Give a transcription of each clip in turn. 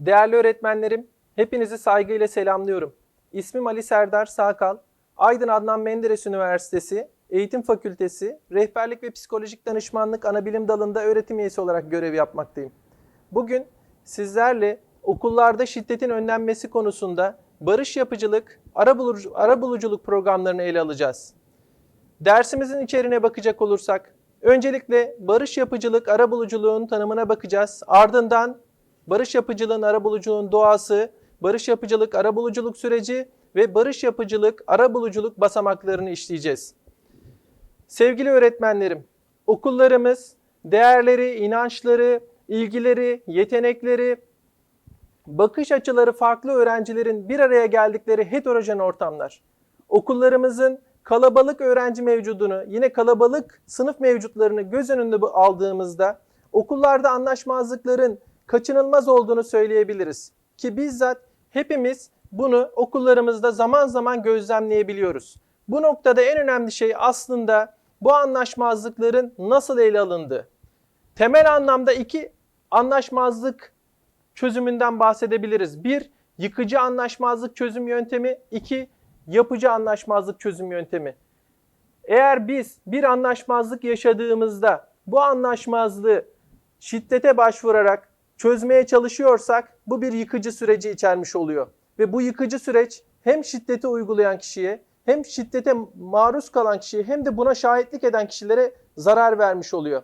Değerli öğretmenlerim, hepinizi saygıyla selamlıyorum. İsmim Ali Serdar Sakal, Aydın Adnan Menderes Üniversitesi Eğitim Fakültesi Rehberlik ve Psikolojik Danışmanlık Anabilim Dalı'nda öğretim üyesi olarak görev yapmaktayım. Bugün sizlerle okullarda şiddetin önlenmesi konusunda barış yapıcılık, arabulucu, arabuluculuk programlarını ele alacağız. Dersimizin içeriğine bakacak olursak, öncelikle barış yapıcılık, arabuluculuğun tanımına bakacağız. Ardından barış yapıcılığın, arabuluculuğun doğası, barış yapıcılık, arabuluculuk süreci ve barış yapıcılık, arabuluculuk basamaklarını işleyeceğiz. Sevgili öğretmenlerim, okullarımız değerleri, inançları, ilgileri, yetenekleri, bakış açıları farklı öğrencilerin bir araya geldikleri heterojen ortamlar. Okullarımızın kalabalık öğrenci mevcudunu, yine kalabalık sınıf mevcutlarını göz önünde aldığımızda okullarda anlaşmazlıkların kaçınılmaz olduğunu söyleyebiliriz. Ki bizzat hepimiz bunu okullarımızda zaman zaman gözlemleyebiliyoruz. Bu noktada en önemli şey aslında bu anlaşmazlıkların nasıl ele alındığı. Temel anlamda iki anlaşmazlık çözümünden bahsedebiliriz. Bir, yıkıcı anlaşmazlık çözüm yöntemi. iki yapıcı anlaşmazlık çözüm yöntemi. Eğer biz bir anlaşmazlık yaşadığımızda bu anlaşmazlığı şiddete başvurarak çözmeye çalışıyorsak bu bir yıkıcı süreci içermiş oluyor. Ve bu yıkıcı süreç hem şiddeti uygulayan kişiye hem şiddete maruz kalan kişiye hem de buna şahitlik eden kişilere zarar vermiş oluyor.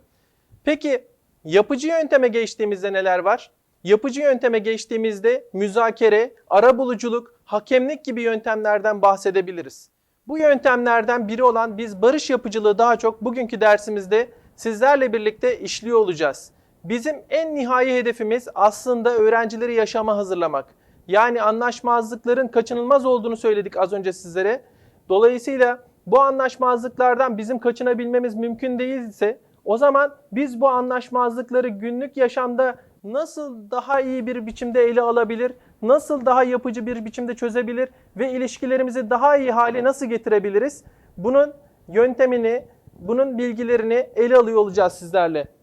Peki yapıcı yönteme geçtiğimizde neler var? Yapıcı yönteme geçtiğimizde müzakere, arabuluculuk, hakemlik gibi yöntemlerden bahsedebiliriz. Bu yöntemlerden biri olan biz barış yapıcılığı daha çok bugünkü dersimizde sizlerle birlikte işliyor olacağız. Bizim en nihai hedefimiz aslında öğrencileri yaşama hazırlamak. Yani anlaşmazlıkların kaçınılmaz olduğunu söyledik az önce sizlere. Dolayısıyla bu anlaşmazlıklardan bizim kaçınabilmemiz mümkün değilse o zaman biz bu anlaşmazlıkları günlük yaşamda nasıl daha iyi bir biçimde ele alabilir, nasıl daha yapıcı bir biçimde çözebilir ve ilişkilerimizi daha iyi hale nasıl getirebiliriz? Bunun yöntemini, bunun bilgilerini ele alıyor olacağız sizlerle.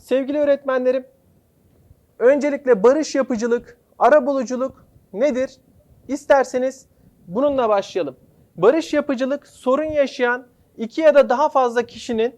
Sevgili öğretmenlerim, öncelikle barış yapıcılık, arabuluculuk nedir? İsterseniz bununla başlayalım. Barış yapıcılık sorun yaşayan iki ya da daha fazla kişinin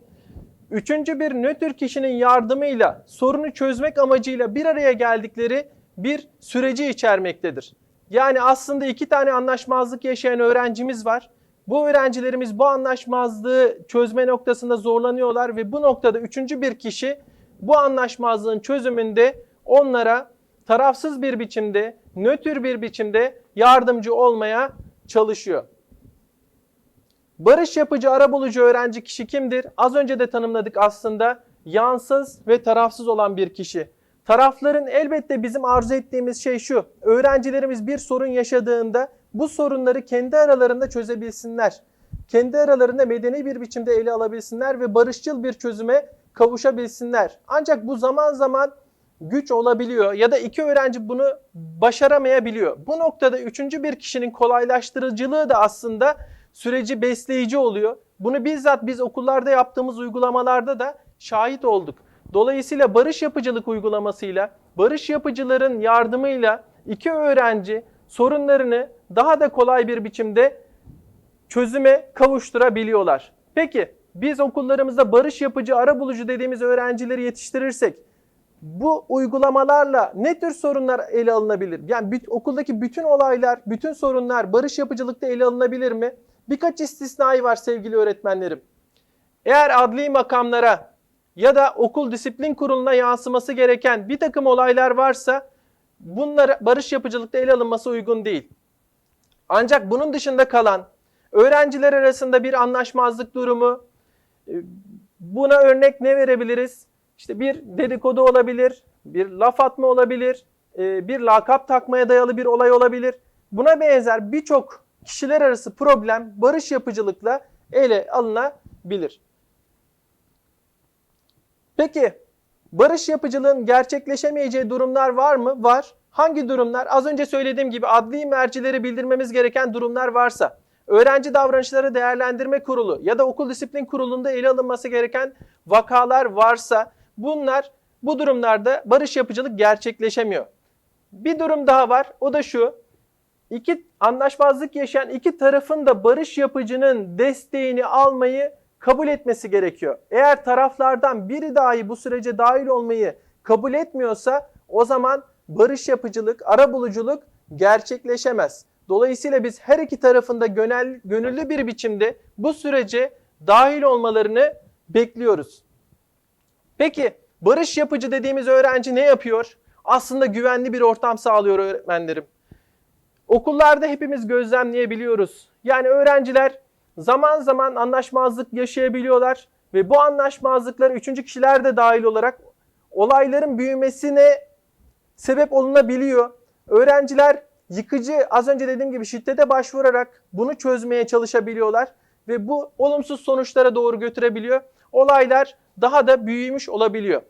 üçüncü bir nötr kişinin yardımıyla sorunu çözmek amacıyla bir araya geldikleri bir süreci içermektedir. Yani aslında iki tane anlaşmazlık yaşayan öğrencimiz var. Bu öğrencilerimiz bu anlaşmazlığı çözme noktasında zorlanıyorlar ve bu noktada üçüncü bir kişi bu anlaşmazlığın çözümünde onlara tarafsız bir biçimde, nötr bir biçimde yardımcı olmaya çalışıyor. Barış yapıcı, arabulucu öğrenci kişi kimdir? Az önce de tanımladık aslında. Yansız ve tarafsız olan bir kişi. Tarafların elbette bizim arzu ettiğimiz şey şu. Öğrencilerimiz bir sorun yaşadığında bu sorunları kendi aralarında çözebilsinler. Kendi aralarında medeni bir biçimde ele alabilsinler ve barışçıl bir çözüme kavuşabilsinler. Ancak bu zaman zaman güç olabiliyor ya da iki öğrenci bunu başaramayabiliyor. Bu noktada üçüncü bir kişinin kolaylaştırıcılığı da aslında süreci besleyici oluyor. Bunu bizzat biz okullarda yaptığımız uygulamalarda da şahit olduk. Dolayısıyla barış yapıcılık uygulamasıyla, barış yapıcıların yardımıyla iki öğrenci sorunlarını daha da kolay bir biçimde çözüme kavuşturabiliyorlar. Peki biz okullarımızda barış yapıcı, arabulucu dediğimiz öğrencileri yetiştirirsek bu uygulamalarla ne tür sorunlar ele alınabilir? Yani büt- okuldaki bütün olaylar, bütün sorunlar barış yapıcılıkta ele alınabilir mi? Birkaç istisnai var sevgili öğretmenlerim. Eğer adli makamlara ya da okul disiplin kuruluna yansıması gereken bir takım olaylar varsa bunlar barış yapıcılıkta ele alınması uygun değil. Ancak bunun dışında kalan öğrenciler arasında bir anlaşmazlık durumu, buna örnek ne verebiliriz? İşte bir dedikodu olabilir, bir laf atma olabilir, e, bir lakap takmaya dayalı bir olay olabilir. Buna benzer birçok kişiler arası problem barış yapıcılıkla ele alınabilir. Peki barış yapıcılığın gerçekleşemeyeceği durumlar var mı? Var. Hangi durumlar? Az önce söylediğim gibi adli mercileri bildirmemiz gereken durumlar varsa, öğrenci davranışları değerlendirme kurulu ya da okul disiplin kurulunda ele alınması gereken vakalar varsa bunlar bu durumlarda barış yapıcılık gerçekleşemiyor. Bir durum daha var. O da şu. İki anlaşmazlık yaşayan iki tarafın da barış yapıcının desteğini almayı kabul etmesi gerekiyor. Eğer taraflardan biri dahi bu sürece dahil olmayı kabul etmiyorsa o zaman barış yapıcılık, arabuluculuk gerçekleşemez. Dolayısıyla biz her iki tarafında gönel, gönüllü bir biçimde bu sürece dahil olmalarını bekliyoruz. Peki barış yapıcı dediğimiz öğrenci ne yapıyor? Aslında güvenli bir ortam sağlıyor öğretmenlerim. Okullarda hepimiz gözlemleyebiliyoruz. Yani öğrenciler zaman zaman anlaşmazlık yaşayabiliyorlar ve bu anlaşmazlıklar üçüncü kişiler de dahil olarak olayların büyümesine sebep olunabiliyor. Öğrenciler yıkıcı az önce dediğim gibi şiddete başvurarak bunu çözmeye çalışabiliyorlar ve bu olumsuz sonuçlara doğru götürebiliyor. Olaylar daha da büyümüş olabiliyor.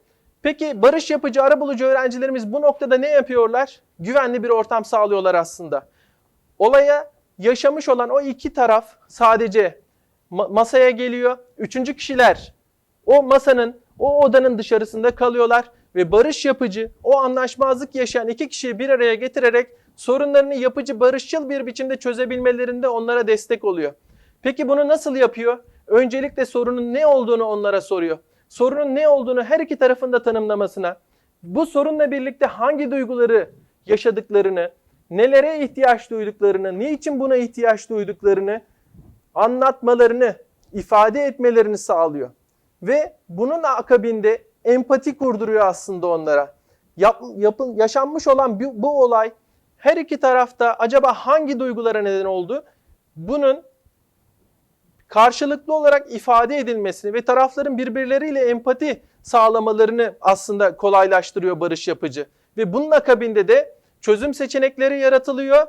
Peki barış yapıcı, arabulucu öğrencilerimiz bu noktada ne yapıyorlar? Güvenli bir ortam sağlıyorlar aslında. Olaya yaşamış olan o iki taraf sadece ma- masaya geliyor. Üçüncü kişiler o masanın, o odanın dışarısında kalıyorlar ve barış yapıcı, o anlaşmazlık yaşayan iki kişiyi bir araya getirerek sorunlarını yapıcı, barışçıl bir biçimde çözebilmelerinde onlara destek oluyor. Peki bunu nasıl yapıyor? Öncelikle sorunun ne olduğunu onlara soruyor. Sorunun ne olduğunu her iki tarafın da tanımlamasına, bu sorunla birlikte hangi duyguları yaşadıklarını, nelere ihtiyaç duyduklarını, niçin buna ihtiyaç duyduklarını anlatmalarını, ifade etmelerini sağlıyor. Ve bunun akabinde empati kurduruyor aslında onlara. Yap, yapın, yaşanmış olan bu, bu olay her iki tarafta acaba hangi duygulara neden oldu? Bunun karşılıklı olarak ifade edilmesini ve tarafların birbirleriyle empati sağlamalarını aslında kolaylaştırıyor barış yapıcı. Ve bunun akabinde de çözüm seçenekleri yaratılıyor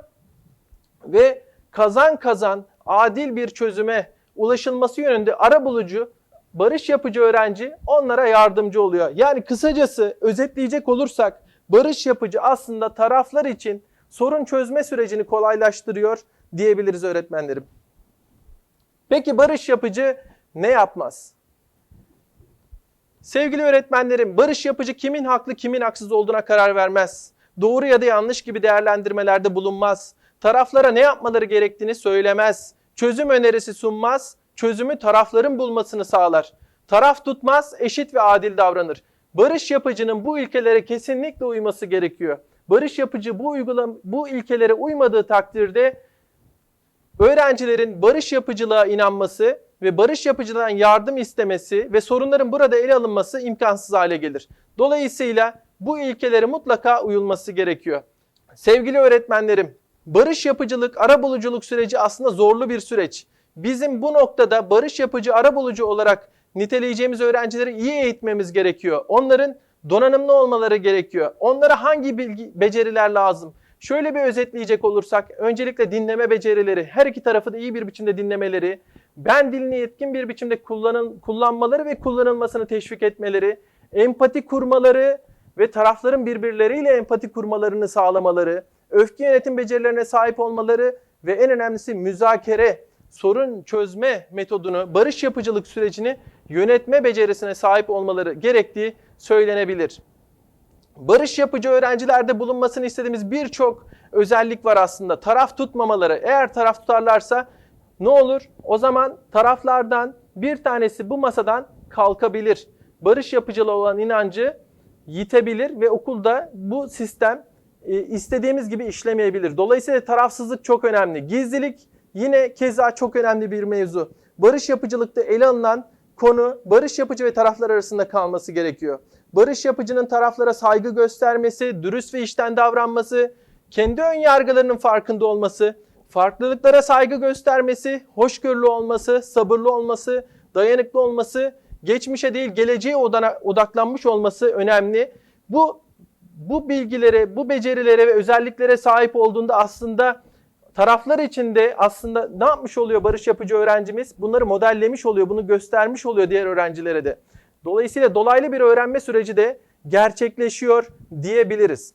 ve kazan kazan adil bir çözüme ulaşılması yönünde arabulucu, barış yapıcı öğrenci onlara yardımcı oluyor. Yani kısacası özetleyecek olursak barış yapıcı aslında taraflar için sorun çözme sürecini kolaylaştırıyor diyebiliriz öğretmenlerim. Peki barış yapıcı ne yapmaz? Sevgili öğretmenlerim, barış yapıcı kimin haklı kimin haksız olduğuna karar vermez. Doğru ya da yanlış gibi değerlendirmelerde bulunmaz. Taraflara ne yapmaları gerektiğini söylemez. Çözüm önerisi sunmaz. Çözümü tarafların bulmasını sağlar. Taraf tutmaz, eşit ve adil davranır. Barış yapıcının bu ilkelere kesinlikle uyması gerekiyor. Barış yapıcı bu uygulam bu ilkelere uymadığı takdirde öğrencilerin barış yapıcılığa inanması ve barış yapıcıdan yardım istemesi ve sorunların burada ele alınması imkansız hale gelir. Dolayısıyla bu ilkelere mutlaka uyulması gerekiyor. Sevgili öğretmenlerim, barış yapıcılık, arabuluculuk süreci aslında zorlu bir süreç. Bizim bu noktada barış yapıcı, arabulucu olarak niteleyeceğimiz öğrencileri iyi eğitmemiz gerekiyor. Onların donanımlı olmaları gerekiyor. Onlara hangi bilgi, beceriler lazım? Şöyle bir özetleyecek olursak öncelikle dinleme becerileri, her iki tarafı da iyi bir biçimde dinlemeleri, ben dilini yetkin bir biçimde kullanın, kullanmaları ve kullanılmasını teşvik etmeleri, empati kurmaları ve tarafların birbirleriyle empati kurmalarını sağlamaları, öfke yönetim becerilerine sahip olmaları ve en önemlisi müzakere, sorun çözme metodunu, barış yapıcılık sürecini yönetme becerisine sahip olmaları gerektiği söylenebilir. Barış yapıcı öğrencilerde bulunmasını istediğimiz birçok özellik var aslında. Taraf tutmamaları. Eğer taraf tutarlarsa ne olur? O zaman taraflardan bir tanesi bu masadan kalkabilir. Barış yapıcılığı olan inancı yitebilir ve okulda bu sistem e, istediğimiz gibi işlemeyebilir. Dolayısıyla tarafsızlık çok önemli. Gizlilik yine keza çok önemli bir mevzu. Barış yapıcılıkta ele alınan konu barış yapıcı ve taraflar arasında kalması gerekiyor. Barış yapıcının taraflara saygı göstermesi, dürüst ve işten davranması, kendi ön yargılarının farkında olması, farklılıklara saygı göstermesi, hoşgörülü olması, sabırlı olması, dayanıklı olması, geçmişe değil geleceğe odaklanmış olması önemli. Bu bu bilgilere, bu becerilere ve özelliklere sahip olduğunda aslında taraflar içinde aslında ne yapmış oluyor barış yapıcı öğrencimiz? Bunları modellemiş oluyor, bunu göstermiş oluyor diğer öğrencilere de. Dolayısıyla dolaylı bir öğrenme süreci de gerçekleşiyor diyebiliriz.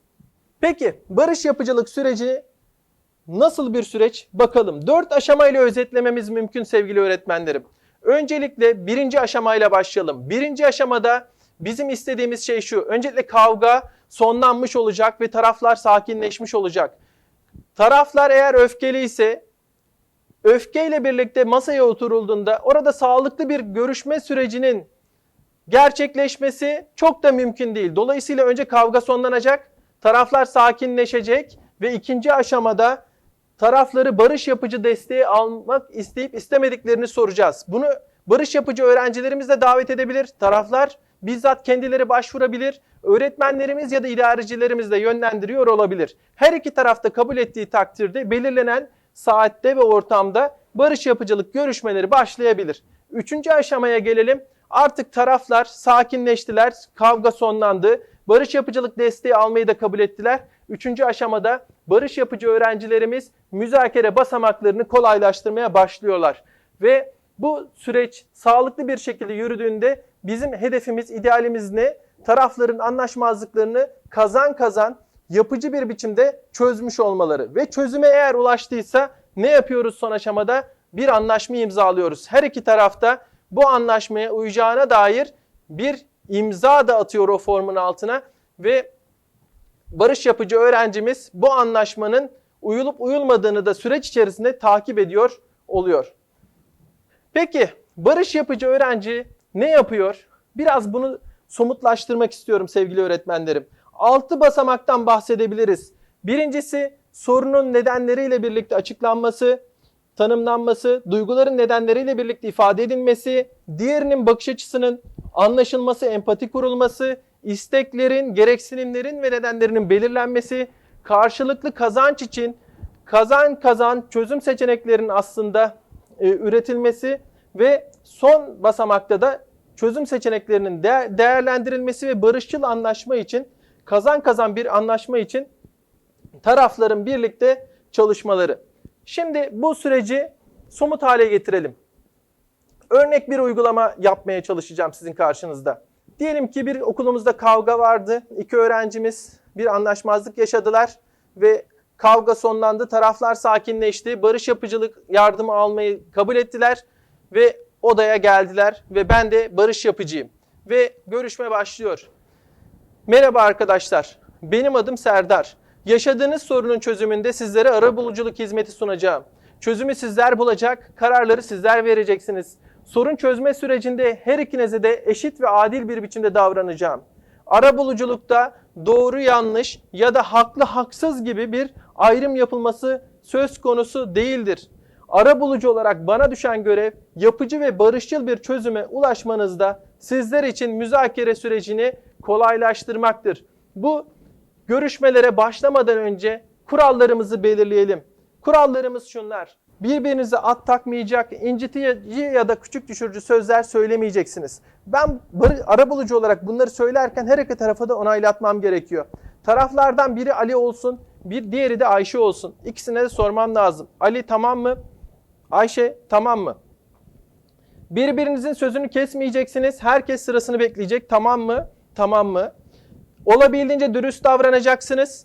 Peki barış yapıcılık süreci nasıl bir süreç? Bakalım. Dört aşamayla özetlememiz mümkün sevgili öğretmenlerim. Öncelikle birinci aşamayla başlayalım. Birinci aşamada bizim istediğimiz şey şu. Öncelikle kavga, sonlanmış olacak ve taraflar sakinleşmiş olacak. Taraflar eğer öfkeli ise öfkeyle birlikte masaya oturulduğunda orada sağlıklı bir görüşme sürecinin gerçekleşmesi çok da mümkün değil. Dolayısıyla önce kavga sonlanacak, taraflar sakinleşecek ve ikinci aşamada tarafları barış yapıcı desteği almak isteyip istemediklerini soracağız. Bunu barış yapıcı öğrencilerimiz de davet edebilir. Taraflar bizzat kendileri başvurabilir. Öğretmenlerimiz ya da idarecilerimiz de yönlendiriyor olabilir. Her iki tarafta kabul ettiği takdirde belirlenen saatte ve ortamda barış yapıcılık görüşmeleri başlayabilir. Üçüncü aşamaya gelelim. Artık taraflar sakinleştiler, kavga sonlandı. Barış yapıcılık desteği almayı da kabul ettiler. Üçüncü aşamada barış yapıcı öğrencilerimiz müzakere basamaklarını kolaylaştırmaya başlıyorlar. Ve bu süreç sağlıklı bir şekilde yürüdüğünde bizim hedefimiz, idealimiz ne? Tarafların anlaşmazlıklarını kazan kazan yapıcı bir biçimde çözmüş olmaları. Ve çözüme eğer ulaştıysa ne yapıyoruz son aşamada? Bir anlaşma imzalıyoruz. Her iki tarafta bu anlaşmaya uyacağına dair bir imza da atıyor o formun altına ve barış yapıcı öğrencimiz bu anlaşmanın uyulup uyulmadığını da süreç içerisinde takip ediyor oluyor. Peki barış yapıcı öğrenci ne yapıyor? Biraz bunu somutlaştırmak istiyorum sevgili öğretmenlerim. Altı basamaktan bahsedebiliriz. Birincisi sorunun nedenleriyle birlikte açıklanması, tanımlanması, duyguların nedenleriyle birlikte ifade edilmesi, diğerinin bakış açısının anlaşılması, empati kurulması, isteklerin, gereksinimlerin ve nedenlerinin belirlenmesi, karşılıklı kazanç için kazan kazan çözüm seçeneklerinin aslında e, üretilmesi ve son basamakta da çözüm seçeneklerinin de- değerlendirilmesi ve barışçıl anlaşma için kazan kazan bir anlaşma için tarafların birlikte çalışmaları. Şimdi bu süreci somut hale getirelim. Örnek bir uygulama yapmaya çalışacağım sizin karşınızda. Diyelim ki bir okulumuzda kavga vardı. İki öğrencimiz bir anlaşmazlık yaşadılar ve kavga sonlandı. Taraflar sakinleşti. Barış yapıcılık yardımı almayı kabul ettiler ve odaya geldiler ve ben de barış yapıcıyım. Ve görüşme başlıyor. Merhaba arkadaşlar. Benim adım Serdar. Yaşadığınız sorunun çözümünde sizlere arabuluculuk hizmeti sunacağım. Çözümü sizler bulacak, kararları sizler vereceksiniz. Sorun çözme sürecinde her ikinize de eşit ve adil bir biçimde davranacağım. Arabuluculukta doğru yanlış ya da haklı haksız gibi bir ayrım yapılması söz konusu değildir. Arabulucu olarak bana düşen görev yapıcı ve barışçıl bir çözüme ulaşmanızda sizler için müzakere sürecini kolaylaştırmaktır. Bu görüşmelere başlamadan önce kurallarımızı belirleyelim. Kurallarımız şunlar. Birbirinize at takmayacak, incitici ya da küçük düşürücü sözler söylemeyeceksiniz. Ben arabulucu olarak bunları söylerken her iki tarafa da onaylatmam gerekiyor. Taraflardan biri Ali olsun, bir diğeri de Ayşe olsun. İkisine de sormam lazım. Ali tamam mı? Ayşe tamam mı? Birbirinizin sözünü kesmeyeceksiniz. Herkes sırasını bekleyecek. Tamam mı? Tamam mı? Olabildiğince dürüst davranacaksınız.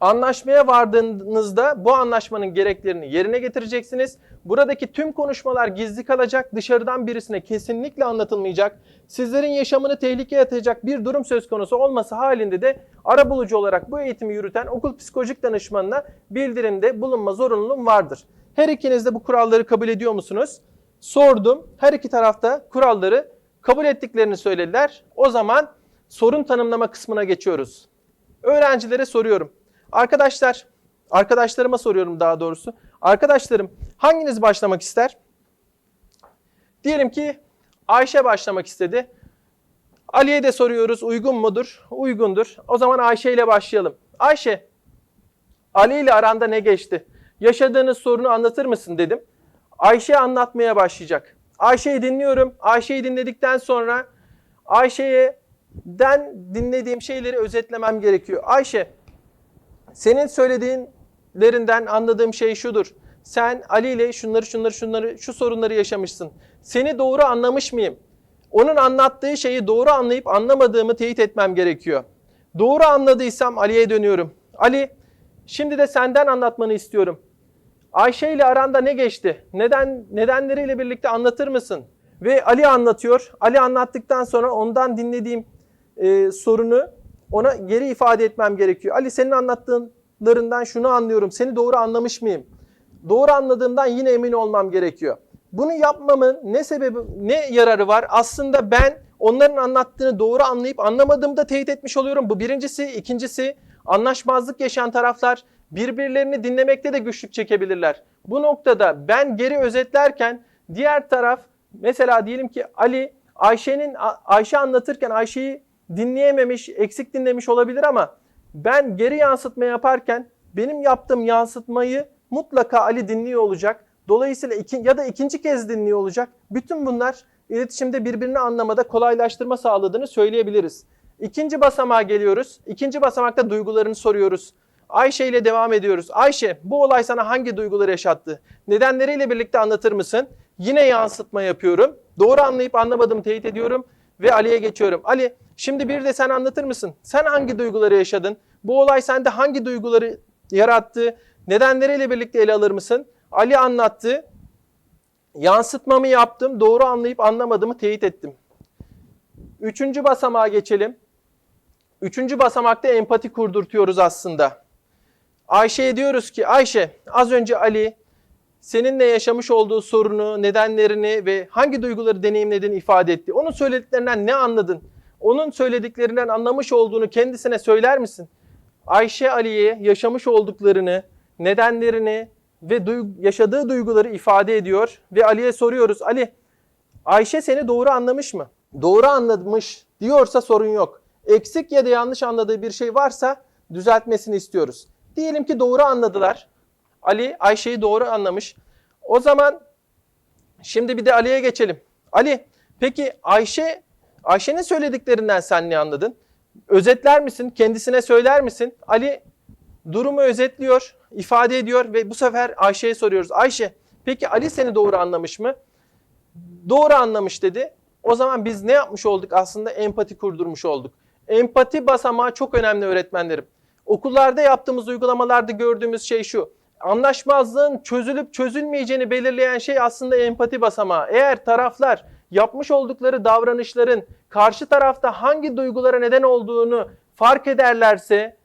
Anlaşmaya vardığınızda bu anlaşmanın gereklerini yerine getireceksiniz. Buradaki tüm konuşmalar gizli kalacak, dışarıdan birisine kesinlikle anlatılmayacak. Sizlerin yaşamını tehlikeye atacak bir durum söz konusu olması halinde de arabulucu olarak bu eğitimi yürüten okul psikolojik danışmanına bildirimde bulunma zorunluluğum vardır. Her ikiniz de bu kuralları kabul ediyor musunuz? Sordum. Her iki tarafta kuralları kabul ettiklerini söylediler. O zaman sorun tanımlama kısmına geçiyoruz. Öğrencilere soruyorum. Arkadaşlar, arkadaşlarıma soruyorum daha doğrusu. Arkadaşlarım hanginiz başlamak ister? Diyelim ki Ayşe başlamak istedi. Ali'ye de soruyoruz uygun mudur? Uygundur. O zaman Ayşe ile başlayalım. Ayşe, Ali ile aranda ne geçti? Yaşadığınız sorunu anlatır mısın dedim. Ayşe anlatmaya başlayacak. Ayşe'yi dinliyorum. Ayşe'yi dinledikten sonra Ayşe'den dinlediğim şeyleri özetlemem gerekiyor. Ayşe, senin söylediğinlerinden anladığım şey şudur. Sen Ali ile şunları şunları şunları şu sorunları yaşamışsın. Seni doğru anlamış mıyım? Onun anlattığı şeyi doğru anlayıp anlamadığımı teyit etmem gerekiyor. Doğru anladıysam Ali'ye dönüyorum. Ali, şimdi de senden anlatmanı istiyorum. Ayşe ile aranda ne geçti? Neden nedenleriyle birlikte anlatır mısın? Ve Ali anlatıyor. Ali anlattıktan sonra ondan dinlediğim e, sorunu ona geri ifade etmem gerekiyor. Ali senin anlattığınlarından şunu anlıyorum. Seni doğru anlamış mıyım? Doğru anladığımdan yine emin olmam gerekiyor. Bunu yapmamın ne sebebi, ne yararı var? Aslında ben onların anlattığını doğru anlayıp anlamadığımda teyit etmiş oluyorum. Bu birincisi. ikincisi anlaşmazlık yaşayan taraflar birbirlerini dinlemekte de güçlük çekebilirler. Bu noktada ben geri özetlerken diğer taraf mesela diyelim ki Ali Ayşe'nin Ayşe anlatırken Ayşe'yi dinleyememiş, eksik dinlemiş olabilir ama ben geri yansıtma yaparken benim yaptığım yansıtmayı mutlaka Ali dinliyor olacak. Dolayısıyla iki, ya da ikinci kez dinliyor olacak. Bütün bunlar iletişimde birbirini anlamada kolaylaştırma sağladığını söyleyebiliriz. İkinci basamağa geliyoruz. İkinci basamakta duygularını soruyoruz. Ayşe ile devam ediyoruz. Ayşe bu olay sana hangi duyguları yaşattı? Nedenleriyle birlikte anlatır mısın? Yine yansıtma yapıyorum. Doğru anlayıp anlamadığımı teyit ediyorum ve Ali'ye geçiyorum. Ali şimdi bir de sen anlatır mısın? Sen hangi duyguları yaşadın? Bu olay sende hangi duyguları yarattı? Nedenleriyle birlikte ele alır mısın? Ali anlattı. Yansıtmamı yaptım. Doğru anlayıp anlamadığımı teyit ettim. Üçüncü basamağa geçelim. Üçüncü basamakta empati kurdurtuyoruz aslında. Ayşe'ye diyoruz ki Ayşe az önce Ali seninle yaşamış olduğu sorunu, nedenlerini ve hangi duyguları deneyimlediğini ifade etti. Onun söylediklerinden ne anladın? Onun söylediklerinden anlamış olduğunu kendisine söyler misin? Ayşe Ali'ye yaşamış olduklarını, nedenlerini ve yaşadığı duyguları ifade ediyor ve Ali'ye soruyoruz. Ali, Ayşe seni doğru anlamış mı? Doğru anlamış diyorsa sorun yok. Eksik ya da yanlış anladığı bir şey varsa düzeltmesini istiyoruz. Diyelim ki doğru anladılar. Ali Ayşe'yi doğru anlamış. O zaman şimdi bir de Ali'ye geçelim. Ali peki Ayşe Ayşe'nin söylediklerinden sen ne anladın? Özetler misin? Kendisine söyler misin? Ali durumu özetliyor, ifade ediyor ve bu sefer Ayşe'ye soruyoruz. Ayşe peki Ali seni doğru anlamış mı? Doğru anlamış dedi. O zaman biz ne yapmış olduk? Aslında empati kurdurmuş olduk. Empati basamağı çok önemli öğretmenlerim. Okullarda yaptığımız uygulamalarda gördüğümüz şey şu. Anlaşmazlığın çözülüp çözülmeyeceğini belirleyen şey aslında empati basamağı. Eğer taraflar yapmış oldukları davranışların karşı tarafta hangi duygulara neden olduğunu fark ederlerse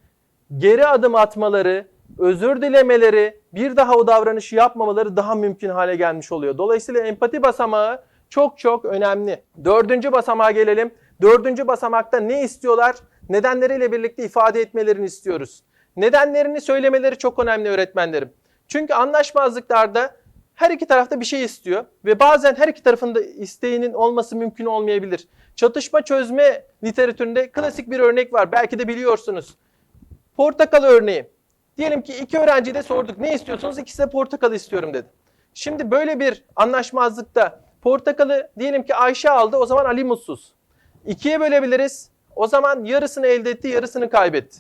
geri adım atmaları, özür dilemeleri, bir daha o davranışı yapmamaları daha mümkün hale gelmiş oluyor. Dolayısıyla empati basamağı çok çok önemli. Dördüncü basamağa gelelim. Dördüncü basamakta ne istiyorlar? Nedenleriyle birlikte ifade etmelerini istiyoruz. Nedenlerini söylemeleri çok önemli öğretmenlerim. Çünkü anlaşmazlıklarda her iki tarafta bir şey istiyor ve bazen her iki tarafın da isteğinin olması mümkün olmayabilir. Çatışma çözme literatüründe klasik bir örnek var. Belki de biliyorsunuz. Portakal örneği. Diyelim ki iki öğrenciyi de sorduk. Ne istiyorsunuz? İkisi de portakal istiyorum dedi. Şimdi böyle bir anlaşmazlıkta portakalı diyelim ki Ayşe aldı o zaman Ali mutsuz. İkiye bölebiliriz. O zaman yarısını elde etti, yarısını kaybetti.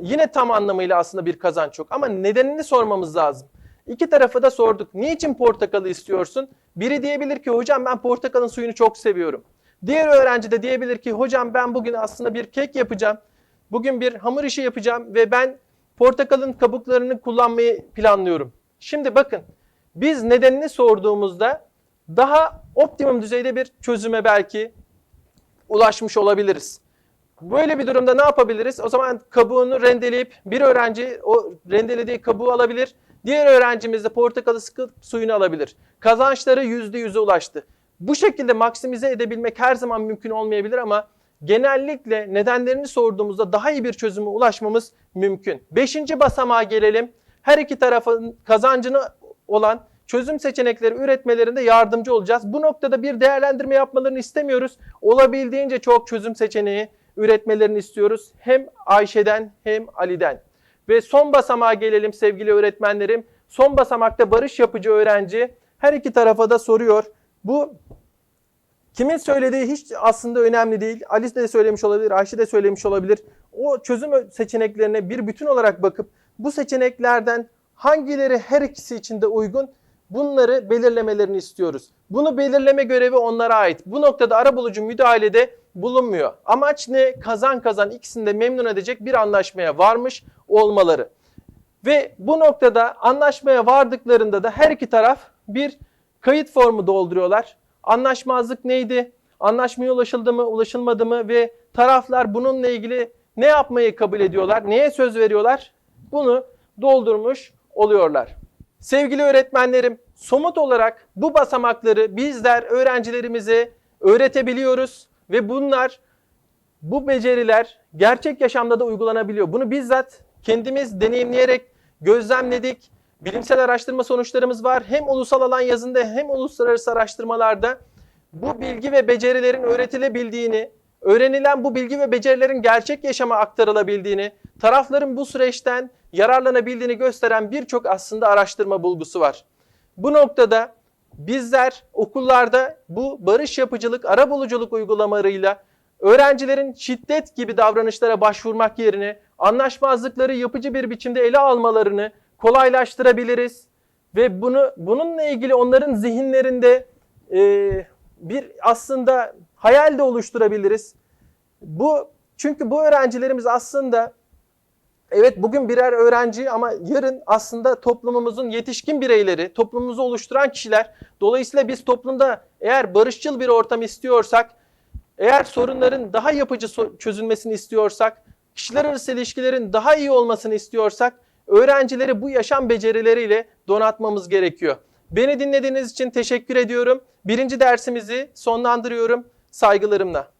Yine tam anlamıyla aslında bir kazanç yok ama nedenini sormamız lazım. İki tarafı da sorduk. Niçin portakalı istiyorsun? Biri diyebilir ki hocam ben portakalın suyunu çok seviyorum. Diğer öğrenci de diyebilir ki hocam ben bugün aslında bir kek yapacağım. Bugün bir hamur işi yapacağım ve ben portakalın kabuklarını kullanmayı planlıyorum. Şimdi bakın biz nedenini sorduğumuzda daha optimum düzeyde bir çözüme belki ulaşmış olabiliriz. Böyle bir durumda ne yapabiliriz? O zaman kabuğunu rendeleyip bir öğrenci o rendelediği kabuğu alabilir. Diğer öğrencimiz de portakalı sıkıp suyunu alabilir. Kazançları %100'e ulaştı. Bu şekilde maksimize edebilmek her zaman mümkün olmayabilir ama genellikle nedenlerini sorduğumuzda daha iyi bir çözüme ulaşmamız mümkün. Beşinci basamağa gelelim. Her iki tarafın kazancını olan çözüm seçenekleri üretmelerinde yardımcı olacağız. Bu noktada bir değerlendirme yapmalarını istemiyoruz. Olabildiğince çok çözüm seçeneği üretmelerini istiyoruz. Hem Ayşe'den hem Ali'den. Ve son basamağa gelelim sevgili öğretmenlerim. Son basamakta barış yapıcı öğrenci her iki tarafa da soruyor. Bu kimin söylediği hiç aslında önemli değil. Ali de söylemiş olabilir, Ayşe de söylemiş olabilir. O çözüm seçeneklerine bir bütün olarak bakıp bu seçeneklerden hangileri her ikisi için de uygun bunları belirlemelerini istiyoruz. Bunu belirleme görevi onlara ait. Bu noktada arabulucu müdahalede bulunmuyor. Amaç ne? Kazan kazan ikisini de memnun edecek bir anlaşmaya varmış olmaları. Ve bu noktada anlaşmaya vardıklarında da her iki taraf bir kayıt formu dolduruyorlar. Anlaşmazlık neydi? Anlaşmaya ulaşıldı mı, ulaşılmadı mı ve taraflar bununla ilgili ne yapmayı kabul ediyorlar, neye söz veriyorlar? Bunu doldurmuş oluyorlar. Sevgili öğretmenlerim, somut olarak bu basamakları bizler öğrencilerimize öğretebiliyoruz ve bunlar bu beceriler gerçek yaşamda da uygulanabiliyor. Bunu bizzat kendimiz deneyimleyerek gözlemledik. Bilimsel araştırma sonuçlarımız var. Hem ulusal alan yazında hem uluslararası araştırmalarda bu bilgi ve becerilerin öğretilebildiğini, öğrenilen bu bilgi ve becerilerin gerçek yaşama aktarılabildiğini, tarafların bu süreçten yararlanabildiğini gösteren birçok aslında araştırma bulgusu var. Bu noktada bizler okullarda bu barış yapıcılık, arabuluculuk uygulamalarıyla öğrencilerin şiddet gibi davranışlara başvurmak yerine anlaşmazlıkları yapıcı bir biçimde ele almalarını kolaylaştırabiliriz ve bunu bununla ilgili onların zihinlerinde e, bir aslında hayal de oluşturabiliriz. Bu çünkü bu öğrencilerimiz aslında evet bugün birer öğrenci ama yarın aslında toplumumuzun yetişkin bireyleri, toplumumuzu oluşturan kişiler. Dolayısıyla biz toplumda eğer barışçıl bir ortam istiyorsak, eğer sorunların daha yapıcı çözülmesini istiyorsak, kişiler arası ilişkilerin daha iyi olmasını istiyorsak öğrencileri bu yaşam becerileriyle donatmamız gerekiyor. Beni dinlediğiniz için teşekkür ediyorum. Birinci dersimizi sonlandırıyorum saygılarımla.